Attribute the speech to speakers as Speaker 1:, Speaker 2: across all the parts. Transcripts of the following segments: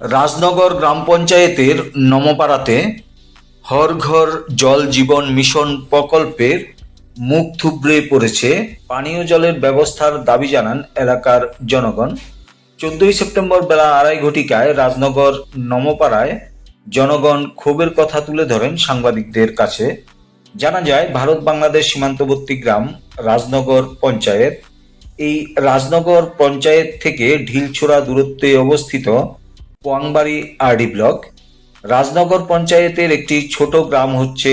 Speaker 1: রাজনগর গ্রাম পঞ্চায়েতের নমপাড়াতে হর ঘর জল জীবন মিশন প্রকল্পের মুখ থুবড়ে পড়েছে পানীয় জলের ব্যবস্থার দাবি জানান এলাকার জনগণ। চোদ্দই সেপ্টেম্বর বেলা আড়াই ঘটিকায় রাজনগর নমপাড়ায় জনগণ ক্ষোভের কথা তুলে ধরেন সাংবাদিকদের কাছে। জানা যায়, ভারত বাংলাদেশ সীমান্তবর্তী গ্রাম রাজনগর পঞ্চায়েত। এই রাজনগর পঞ্চায়েত থেকে ঢিলছোড়া দূরত্বে অবস্থিত পোয়াংবাড়ি আরডি ব্লক। রাজনগর পঞ্চায়েতের একটি ছোট গ্রাম হচ্ছে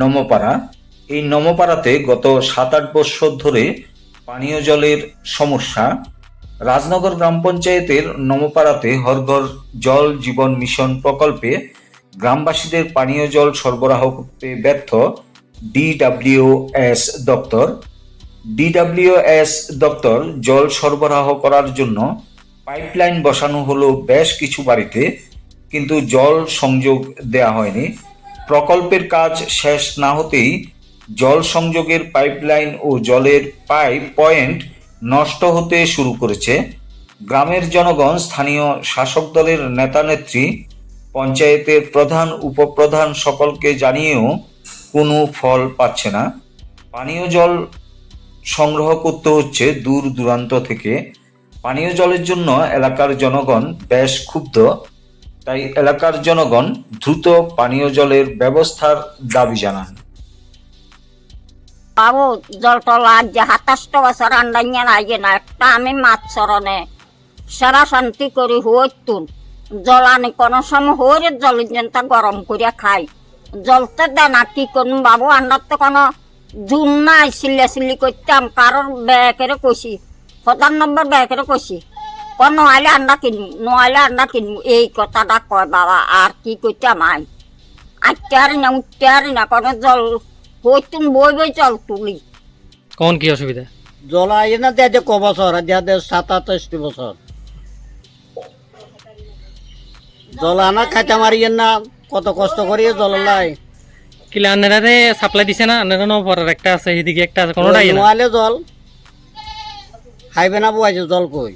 Speaker 1: নমপাড়া। এই নমপাড়াতে গত সাত আট বছর ধরে পানীয় জলের সমস্যা। রাজনগর গ্রাম পঞ্চায়েতের নমপাড়াতে হরঘর জল জীবন মিশন প্রকল্পে গ্রামবাসীদের পানীয় জল সরবরাহ করতে ব্যর্থ ডিডাব্লিউএস দপ্তর। ডিডাব্লিউএস দপ্তর জল সরবরাহ করার জন্য পাইপলাইন বসানো হলো বেশ কিছু বাড়িতে, কিন্তু জল সংযোগ দেয়া হয়নি। প্রকল্পের কাজ শেষ না হতেই জল সংযোগের পাইপলাইন ও জলের পাইপ পয়েন্ট নষ্ট হতে শুরু করেছে। গ্রামের জনগণ স্থানীয় শাসক দলের নেতানেত্রী, পঞ্চায়েতের প্রধান, উপপ্রধান সকলকে জানিয়েও কোনো ফল পাচ্ছে না। পানীয় জল সংগ্রহ করতে হচ্ছে দূর দূরান্ত থেকে। পানীয় জলের জন্য এলাকার জনগণ বেশ ক্ষুব্ধ। তাই এলাকার জনগণ দ্রুত পানীয় জলের ব্যবস্থার দাবি জানান।
Speaker 2: বাবু জল আজ যে সাতাশটা বছর আন্ডাইয়া লাগে না, একটা আমি মাছ চরণে সারা শান্তি করি হইতুন জল আনি কোনো সময় হরে জল যেনটা গরম করিয়া খাই। জলতে দেয় না, কি করুন বাবু আন্ডার তো কোনো জুন নাই সিল্লা সিল্লি করতাম, কারোর ব্যাগেরে কইছি। প্রধান নম্বর ব্যাগেরে কইছি। ক নয়ালে আন্ডা কিনবো নয়ালে আন্দা কিনবো। এই কথাটা কয় বাবা আর কি করতাম আই আটতে না উঠতে না কোনো জল হইতুন বই বই জল তুলি।
Speaker 3: কোন কি অসুবিধা?
Speaker 4: জল আইয়ে না দেয় যে ক বছর দেয়া দেয় সাত আঠাশটি বছর। জল আনা খাইতে মারিয়েন না কত কষ্ট করিয়ে জল লাই।
Speaker 3: কি আন্নারে সাপ্লাই দিছে না? আন্নারা ন পরের একটা আছে এদিকে একটা আছে কোনোটাই না।
Speaker 4: নোয়ালে জল। খাইবে না বুয়াইছে জল কই?